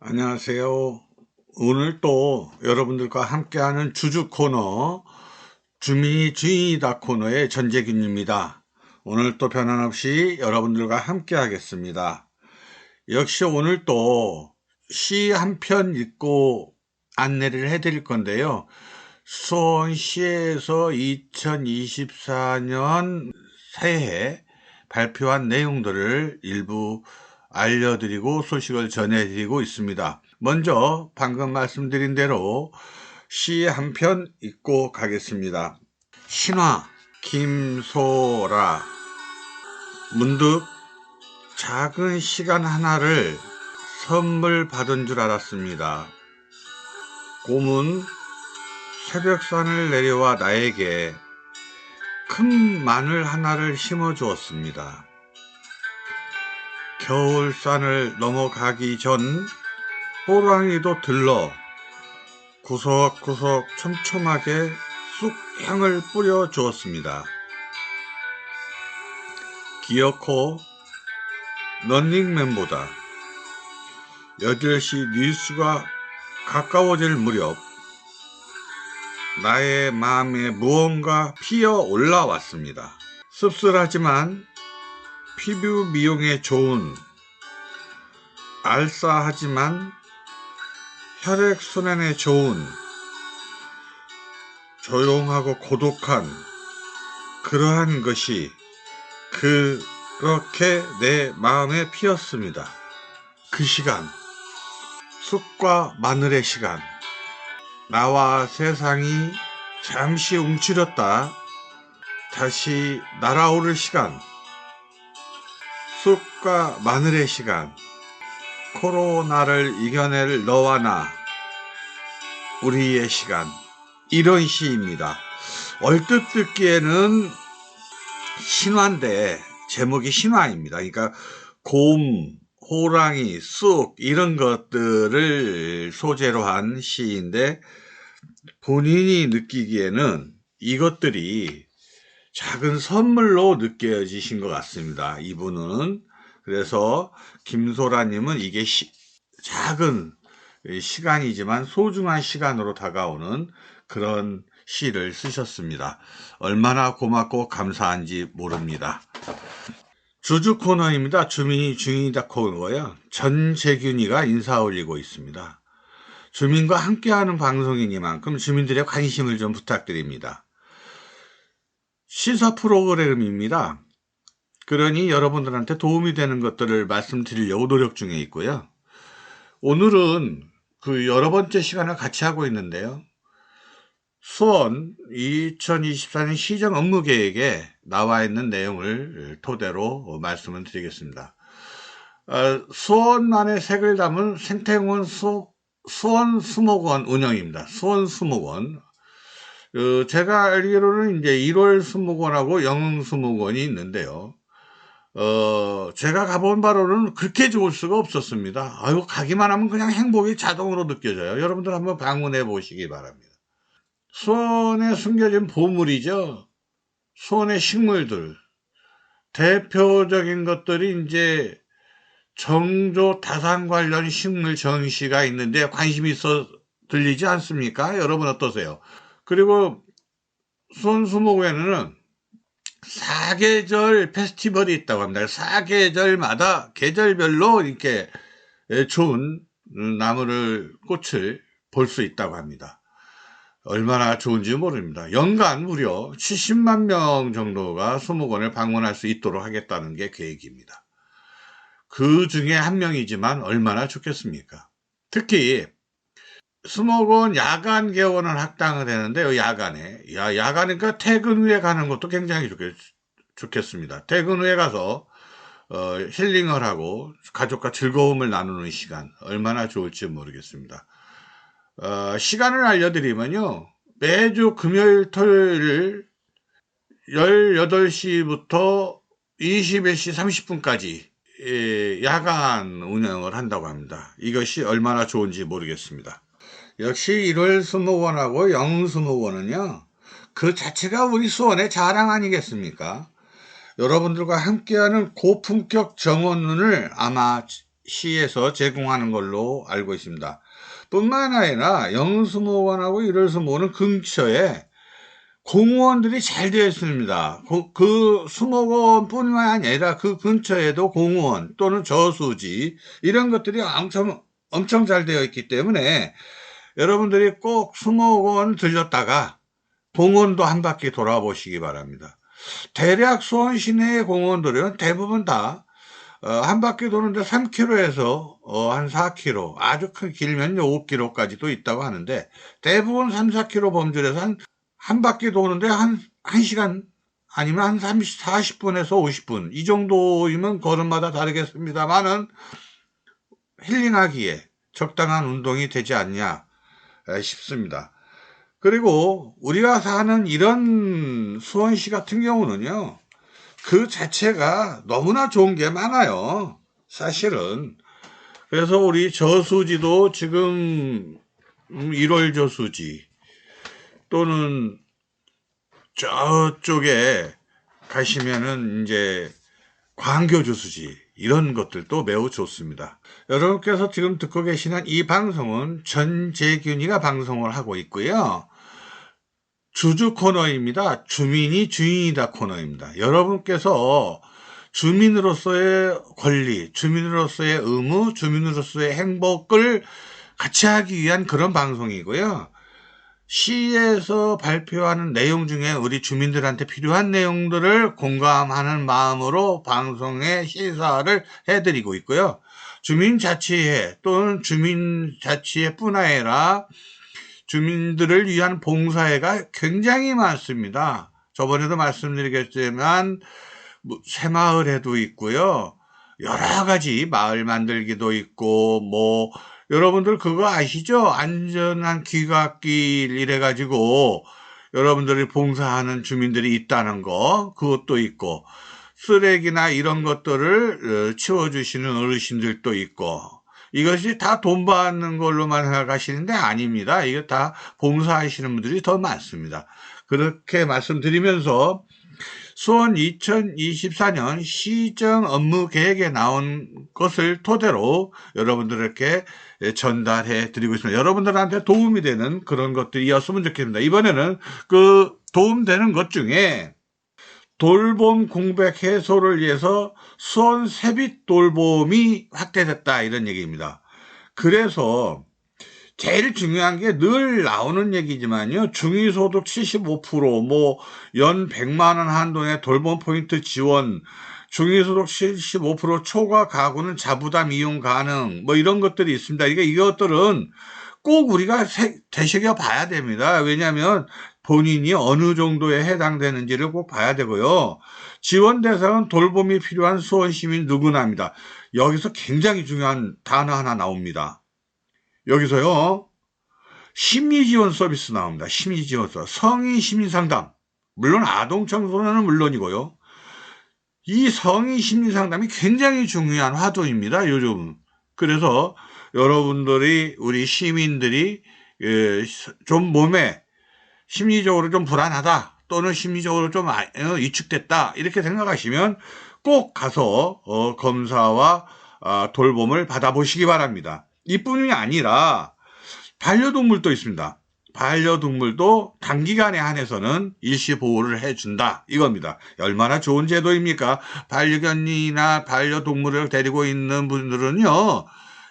안녕하세요. 오늘 또 여러분들과 함께하는 주주 코너 주민이 주인이다 코너의 전재균입니다. 오늘 또 변함없이 여러분들과 함께 하겠습니다. 역시 오늘 또 시 한 편 읽고 안내를 해드릴 건데요. 수원시에서 2024년 새해 발표한 내용들을 일부 알려드리고 소식을 전해드리고 있습니다. 먼저 방금 말씀드린 대로 시 한 편 읽고 가겠습니다. 신화 김소라 문득 작은 시간 하나를 선물 받은 줄 알았습니다. 곰은 새벽산을 내려와 나에게 큰 마늘 하나를 심어 주었습니다. 겨울산을 넘어가기 전 호랑이도 들러 구석구석 촘촘하게 쑥 향을 뿌려 주었습니다. 기어코 런닝맨보다 8시 뉴스가 가까워질 무렵 나의 마음에 무언가 피어 올라왔습니다. 씁쓸하지만 피부 미용에 좋은 알싸하지만 혈액순환에 좋은 조용하고 고독한 그러한 것이 그렇게 내 마음에 피었습니다. 그 시간, 쑥과 마늘의 시간, 나와 세상이 잠시 움츠렸다. 다시 날아오를 시간, 쑥과 마늘의 시간, 코로나를 이겨낼 너와 나, 우리의 시간, 이런 시입니다. 얼뜻 듣기에는 신화인데, 제목이 신화입니다. 그러니까, 곰, 호랑이, 쑥, 이런 것들을 소재로 한 시인데, 본인이 느끼기에는 이것들이 작은 선물로 느껴지신 것 같습니다. 이분은. 그래서 김소라님은 이게 시, 작은 시간이지만 소중한 시간으로 다가오는 그런 시를 쓰셨습니다. 얼마나 고맙고 감사한지 모릅니다. 주주 코너입니다. 주민이 중이다 코너고요. 전재균이가 인사 올리고 있습니다. 주민과 함께하는 방송이니만큼 주민들의 관심을 좀 부탁드립니다. 시사 프로그램입니다. 그러니 여러분들한테 도움이 되는 것들을 말씀드리려고 노력 중에 있고요. 오늘은 그 여러 번째 시간을 같이 하고 있는데요. 수원 2024년 시정 업무 계획에 나와 있는 내용을 토대로 말씀을 드리겠습니다. 어, 수원만의 색을 담은 생태공원 수, 수원 수목원 운영입니다. 수원 수목원 어, 제가 알기로는 이제 1월 수목원하고 영흥 수목원이 있는데요. 어, 제가 가본 바로는 그렇게 좋을 수가 없었습니다. 아유, 가기만 하면 그냥 행복이 자동으로 느껴져요. 여러분들 한번 방문해 보시기 바랍니다. 수원에 숨겨진 보물이죠. 수원의 식물들. 대표적인 것들이 이제 정조 다산 관련 식물 전시가 있는데 관심이 있어 들리지 않습니까? 여러분 어떠세요? 그리고 손수목에는 사계절 페스티벌이 있다고 합니다. 사계절마다 계절별로 이렇게 좋은 나무를 꽃을 볼 수 있다고 합니다. 얼마나 좋은지 모릅니다. 연간 무려 70만 명 정도가 수목원을 방문할 수 있도록 하겠다는 게 계획입니다. 그 중에 한 명이지만 얼마나 좋겠습니까? 특히 수목원 야간 개원을 학당을 했는데 야간에 야 야간이니까 퇴근 후에 가는 것도 굉장히 좋겠, 좋겠습니다. 퇴근 후에 가서 어, 힐링을 하고 가족과 즐거움을 나누는 시간 얼마나 좋을지 모르겠습니다. 어, 시간을 알려드리면요. 매주 금요일 토요일 18시부터 21시 30분까지 예, 야간 운영을 한다고 합니다. 이것이 얼마나 좋은지 모르겠습니다. 역시 1월 수목원하고 영수목원은요, 그 자체가 우리 수원의 자랑 아니겠습니까? 여러분들과 함께하는 고품격 정원눈을 아마 시에서 제공하는 걸로 알고 있습니다. 뿐만 아니라 영수모원하고 일월수모원은 근처에 공원들이 잘 되어 있습니다. 그, 그 수목원뿐만 아니라 그 근처에도 공원 또는 저수지 이런 것들이 엄청 엄청 잘 되어 있기 때문에 여러분들이 꼭 수목원 들렸다가 공원도 한 바퀴 돌아보시기 바랍니다. 대략 수원 시내의 공원들은 대부분 다 어, 한 바퀴 도는데 3km에서 어, 한 4km, 아주 큰 길면 5km까지도 있다고 하는데 대부분 3, 4km 범주에서 한, 한 바퀴 도는데 한, 1시간 아니면 한 30, 40분에서 50분 이 정도이면 걸음마다 다르겠습니다만은 힐링하기에 적당한 운동이 되지 않냐 싶습니다. 그리고 우리가 사는 이런 수원시 같은 경우는요. 그 자체가 너무나 좋은 게 많아요. 사실은. 그래서 우리 저수지도 지금 1월 음, 저수지 또는 저쪽에 가시면은 이제 광교 저수지 이런 것들도 매우 좋습니다. 여러분께서 지금 듣고 계시는 이 방송은 전재균이가 방송을 하고 있고요. 주주 코너입니다. 주민이 주인이다 코너입니다. 여러분께서 주민으로서의 권리, 주민으로서의 의무, 주민으로서의 행복을 같이 하기 위한 그런 방송이고요. 시에서 발표하는 내용 중에 우리 주민들한테 필요한 내용들을 공감하는 마음으로 방송에 시사를 해드리고 있고요. 주민자치회 또는 주민자치회뿐 아니라 주민들을 위한 봉사회가 굉장히 많습니다. 저번에도 말씀드리겠지만 뭐 새마을에도 있고요. 여러 가지 마을 만들기도 있고 뭐 여러분들 그거 아시죠? 안전한 귀갓길 이래 가지고 여러분들이 봉사하는 주민들이 있다는 거 그것도 있고 쓰레기나 이런 것들을 어, 치워주시는 어르신들도 있고 이것이 다 돈 받는 걸로만 생각하시는데 아닙니다. 이거 다 봉사하시는 분들이 더 많습니다. 그렇게 말씀드리면서 수원 2024년 시정 업무 계획에 나온 것을 토대로 여러분들에게 전달해 드리고 있습니다. 여러분들한테 도움이 되는 그런 것들이었으면 좋겠습니다. 이번에는 그 도움되는 것 중에 돌봄 공백 해소를 위해서 수원 세빛 돌봄이 확대됐다 이런 얘기입니다. 그래서 제일 중요한 게 늘 나오는 얘기지만요. 중위소득 75%, 뭐, 연 100만원 한도의 돌봄 포인트 지원, 중위소득 75% 초과 가구는 자부담 이용 가능, 뭐 이런 것들이 있습니다. 그러니까 이것들은 꼭 우리가 되새겨 봐야 됩니다. 왜냐하면 본인이 어느 정도에 해당되는지를 꼭 봐야 되고요. 지원 대상은 돌봄이 필요한 수원 시민 누구나입니다. 여기서 굉장히 중요한 단어 하나 나옵니다. 여기서요. 심리지원 서비스 나옵니다. 심리지원 서비스. 성인 시민상담. 물론 아동 청소년은 물론이고요. 이 성인 심리상담이 굉장히 중요한 화두입니다. 요즘. 그래서 여러분들이 우리 시민들이 예, 좀 몸에 심리적으로 좀 불안하다 또는 심리적으로 좀 아, 어, 위축됐다 이렇게 생각하시면 꼭 가서 어, 검사와 아, 돌봄을 받아보시기 바랍니다. 이뿐이 아니라 반려동물도 있습니다. 반려동물도 단기간에 한해서는 일시 보호를 해준다 이겁니다. 얼마나 좋은 제도입니까? 반려견이나 반려동물을 데리고 있는 분들은요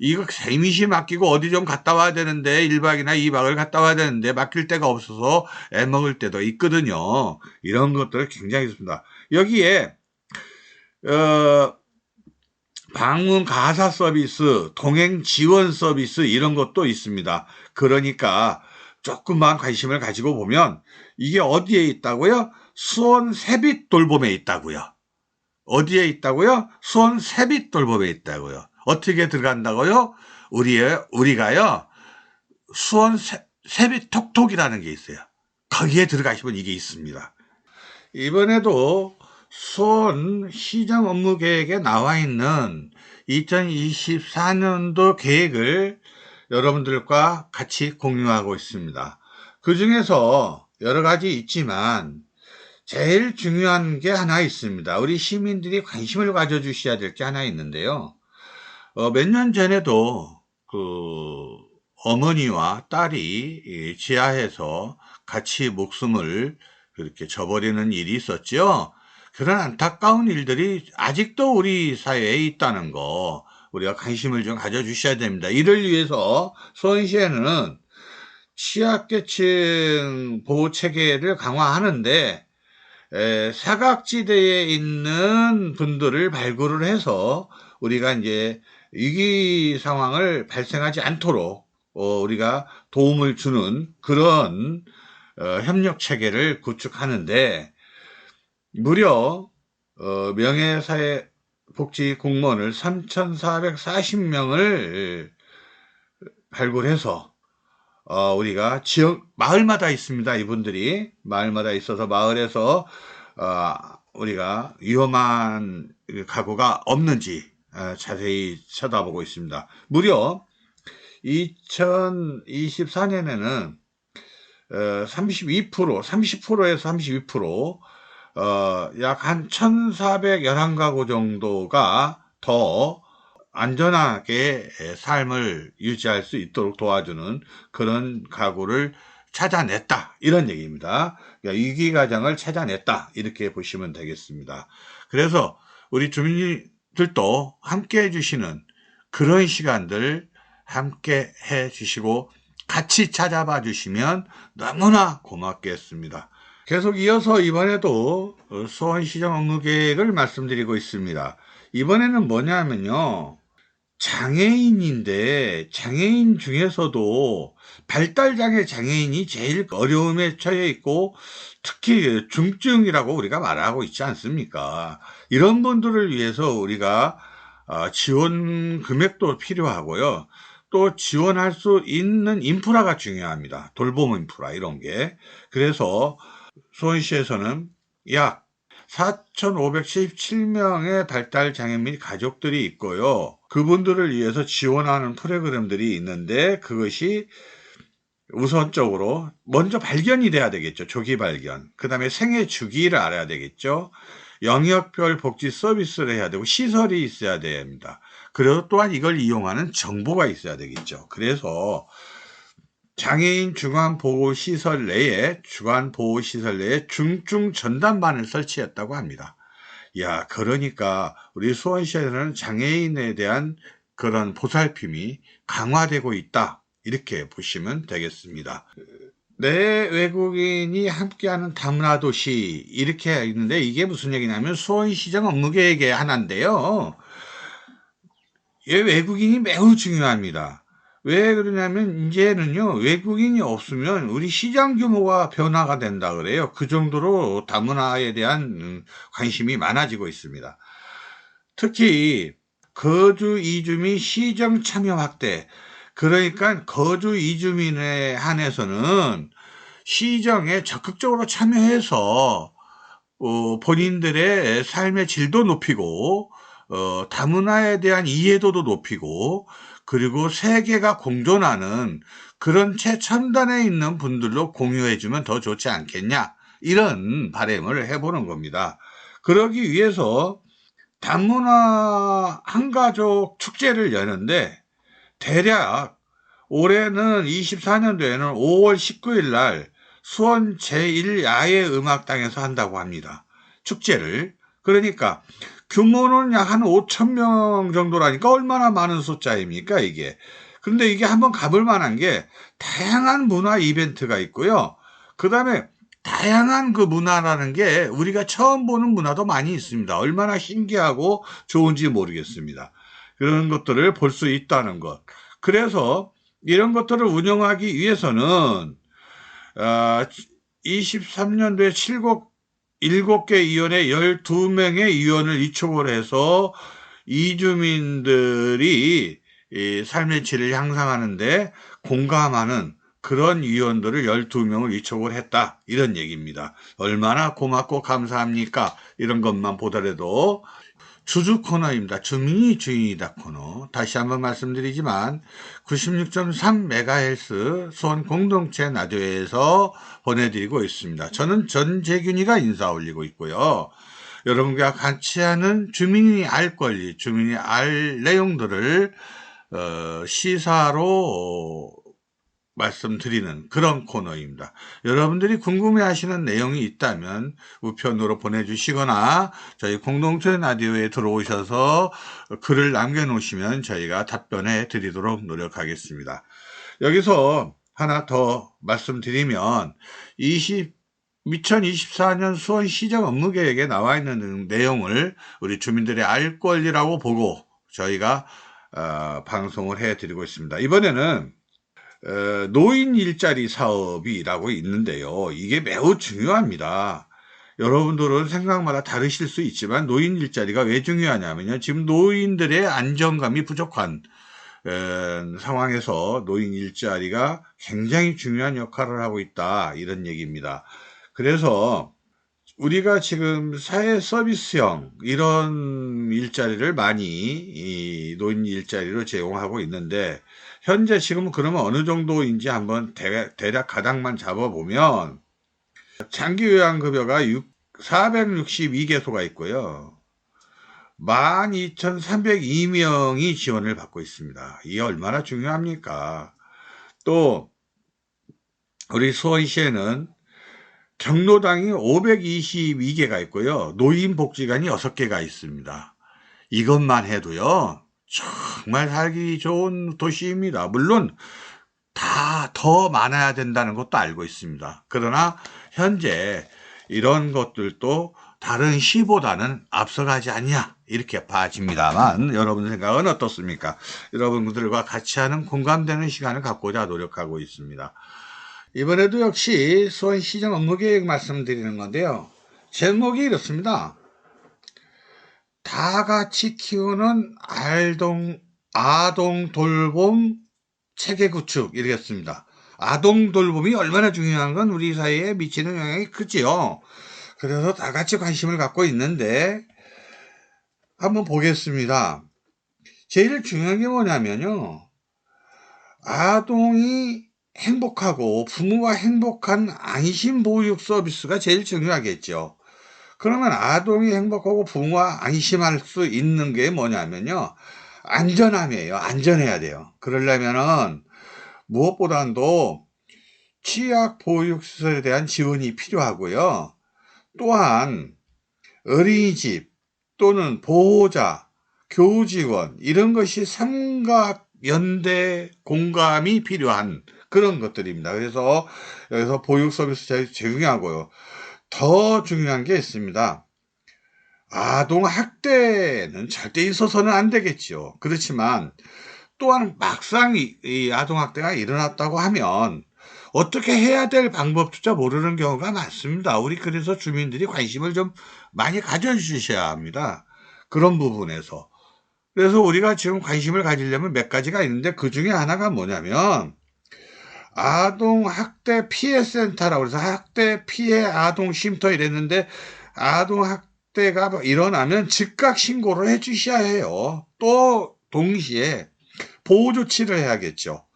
이거 세미시 맡기고 어디 좀 갔다 와야 되는데 1박이나 2박을 갔다 와야 되는데 맡길 데가 없어서 애먹을 때도 있거든요. 이런 것들 굉장히 좋습니다. 여기에 어, 방문 가사 서비스, 동행 지원 서비스 이런 것도 있습니다. 그러니까 조금만 관심을 가지고 보면 이게 어디에 있다고요? 수원 세빛 돌봄에 있다고요. 어디에 있다고요? 수원 세빛 돌봄에 있다고요. 어떻게 들어간다고요? 우리의, 우리가요, 수원 세, 세빛 톡톡이라는 게 있어요. 거기에 들어가시면 이게 있습니다. 이번에도 수원 시정 업무 계획에 나와 있는 2024년도 계획을 여러분들과 같이 공유하고 있습니다. 그 중에서 여러 가지 있지만 제일 중요한 게 하나 있습니다. 우리 시민들이 관심을 가져주셔야 될 게 하나 있는데요. 어, 몇 년 전에도 그 어머니와 딸이 이 지하에서 같이 목숨을 그렇게 저버리는 일이 있었죠. 그런 안타까운 일들이 아직도 우리 사회에 있다는 거 우리가 관심을 좀 가져주셔야 됩니다. 이를 위해서 수원시에는 취약계층 보호 체계를 강화하는데 에, 사각지대에 있는 분들을 발굴을 해서 우리가 이제 위기 상황을 발생하지 않도록 어, 우리가 도움을 주는 그런 어, 협력 체계를 구축하는데 무려 어, 명예사회 복지 공무원을 3,440명을 발굴해서 어, 우리가 지역 마을마다 있습니다. 이분들이 마을마다 있어서 마을에서 어, 우리가 위험한 가구가 없는지 어, 자세히 쳐다보고 있습니다. 무려 2024년에는 어, 32% 30%에서 32% 어, 약 한 1,411가구 정도가 더 안전하게 삶을 유지할 수 있도록 도와주는 그런 가구를 찾아냈다. 이런 얘기입니다. 그러니까 위기 가정을 찾아냈다. 이렇게 보시면 되겠습니다. 그래서 우리 주민들도 함께 해주시는 그런 시간들 함께 해주시고 같이 찾아봐 주시면 너무나 고맙겠습니다. 계속 이어서 이번에도 수원시정 업무 계획을 말씀드리고 있습니다. 이번에는 뭐냐면요. 장애인인데 장애인 중에서도 발달장애 장애인이 제일 어려움에 처해 있고 특히 중증이라고 우리가 말하고 있지 않습니까? 이런 분들을 위해서 우리가 어, 지원 금액도 필요하고요. 또 지원할 수 있는 인프라가 중요합니다. 돌봄 인프라 이런 게. 그래서 수원시에서는 약 4,517명의 발달장애 및 가족들이 있고요. 그분들을 위해서 지원하는 프로그램들이 있는데 그것이 우선적으로 먼저 발견이 돼야 되겠죠. 조기 발견. 그 다음에 생애 주기를 알아야 되겠죠. 영역별 복지 서비스를 해야 되고 시설이 있어야 됩니다. 그리고 또한 이걸 이용하는 정보가 있어야 되겠죠. 그래서 장애인 중앙보호시설 내에 중앙보호시설 내에 중증 전담반을 설치했다고 합니다. 야, 그러니까 우리 수원시에서는 장애인에 대한 그런 보살핌이 강화되고 있다. 이렇게 보시면 되겠습니다. 내 외국인이 함께하는 다문화 도시 이렇게 있는데 이게 무슨 얘기냐면 수원시정 업무계획의 하나인데요. 이 외국인이 매우 중요합니다. 왜 그러냐면 이제는요 외국인이 없으면 우리 시장 규모가 변화가 된다 그래요. 그 정도로 다문화에 대한 음, 관심이 많아지고 있습니다. 특히 거주 이주민 시정 참여 확대 그러니까 거주 이주민에 한해서는 시정에 적극적으로 참여해서 어, 본인들의 삶의 질도 높이고 어, 다문화에 대한 이해도도 높이고 그리고 세계가 공존하는 그런 최첨단에 있는 분들로 공유해주면 더 좋지 않겠냐 이런 바램을 해보는 겁니다. 그러기 위해서 다문화 한가족 축제를 여는데 대략 올해는 24년도에는 5월 19일 날 수원 제1야외음악당에서 한다고 합니다. 축제를. 그러니까 규모는 약 한 5천 명 정도라니까 얼마나 많은 숫자입니까 이게. 그런데 이게 한번 가볼 만한 게 다양한 문화 이벤트가 있고요. 그 다음에 다양한 그 문화라는 게 우리가 처음 보는 문화도 많이 있습니다. 얼마나 신기하고 좋은지 모르겠습니다. 그런 것들을 볼 수 있다는 것. 그래서 이런 것들을 운영하기 위해서는 어, 23년도에 7, 7개 위원회 12명의 위원을 이촉을 해서 이주민들이 삶의 질을 향상하는데 공감하는 그런 위원들을 12명을 위촉을 했다. 이런 얘기입니다. 얼마나 고맙고 감사합니까? 이런 것만 보더라도 주주 코너입니다. 주민이 주인이다 코너. 다시 한번 말씀드리지만 96.3MHz 수원 공동체 라디오에서 보내드리고 있습니다. 저는 전재균이가 인사 올리고 있고요. 여러분과 같이 하는 주민이 알 권리, 주민이 알 내용들을 어, 시사로 말씀드리는 그런 코너입니다. 여러분들이 궁금해하시는 내용이 있다면 우편으로 보내주시거나 저희 공동체 라디오에 들어오셔서 글을 남겨놓으시면 저희가 답변해 드리도록 노력하겠습니다. 여기서 하나 더 말씀드리면 20 2024년 수원 시정 업무 계획에 나와 있는 내용을 우리 주민들의 알 권리라고 보고 저희가 어, 방송을 해드리고 있습니다. 이번에는 어, 노인 일자리 사업이라고 있는데요. 이게 매우 중요합니다. 여러분들은 생각마다 다르실 수 있지만 노인 일자리가 왜 중요하냐면요. 지금 노인들의 안정감이 부족한 에, 상황에서 노인 일자리가 굉장히 중요한 역할을 하고 있다. 이런 얘기입니다. 그래서 우리가 지금 사회 서비스형 이런 일자리를 많이 이 노인 일자리로 제공하고 있는데 현재 지금 그러면 어느 정도인지 한번 대략, 대략 가닥만 잡아보면 장기 요양급여가 462개소가 있고요. 12,302명이 지원을 받고 있습니다. 이게 얼마나 중요합니까? 또 우리 수원시에는 경로당이 522개가 있고요. 노인복지관이 6개가 있습니다. 이것만 해도요. 정말 살기 좋은 도시입니다. 물론 다 더 많아야 된다는 것도 알고 있습니다. 그러나 현재 이런 것들도 다른 시보다는 앞서가지 않냐 이렇게 봐집니다만 여러분 생각은 어떻습니까? 여러분들과 같이 하는 공감되는 시간을 갖고자 노력하고 있습니다. 이번에도 역시 수원시정 업무 계획 말씀드리는 건데요. 제목이 이렇습니다. 다 같이 키우는 알동, 아동 돌봄 체계 구축 이렇겠습니다. 아동 돌봄이 얼마나 중요한 건 우리 사회에 미치는 영향이 크지요. 그래서 다 같이 관심을 갖고 있는데 한번 보겠습니다. 제일 중요한 게 뭐냐면요. 아동이 행복하고 부모가 행복한 안심 보육 서비스가 제일 중요하겠죠. 그러면 아동이 행복하고 부모가 안심할 수 있는 게 뭐냐면요. 안전함이에요. 안전해야 돼요. 그러려면은 무엇보다도 취약 보육시설에 대한 지원이 필요하고요. 또한 어린이집 또는 보호자, 교직원 이런 것이 삼각 연대 공감이 필요한 그런 것들입니다. 그래서 여기서 보육 서비스 제일 중요하고요. 더 중요한 게 있습니다. 아동 학대는 절대 있어서는 안 되겠죠. 그렇지만 또한 막상 이 아동 학대가 일어났다고 하면 어떻게 해야 될 방법조차 모르는 경우가 많습니다. 우리 그래서 주민들이 관심을 좀 많이 가져주셔야 합니다. 그런 부분에서. 그래서 우리가 지금 관심을 가지려면 몇 가지가 있는데 그 중에 하나가 뭐냐면 아동 학대 피해 센터라고 해서 학대 피해 아동 쉼터 이랬는데 아동 학대가 일어나면 즉각 신고를 해 주셔야 해요. 또 동시에 보호 조치를 해야겠죠.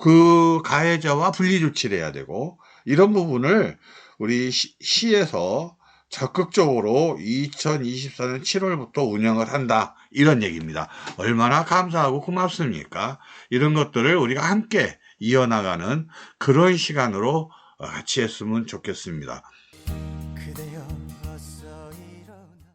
그 가해자와 분리 조치를 해야 되고 이런 부분을 우리 시, 에서 적극적으로 2024년 7월부터 운영을 한다. 이런 얘기입니다. 얼마나 감사하고 고맙습니까? 이런 것들을 우리가 함께 이어나가는 그런 시간으로 같이 했으면 좋겠습니다.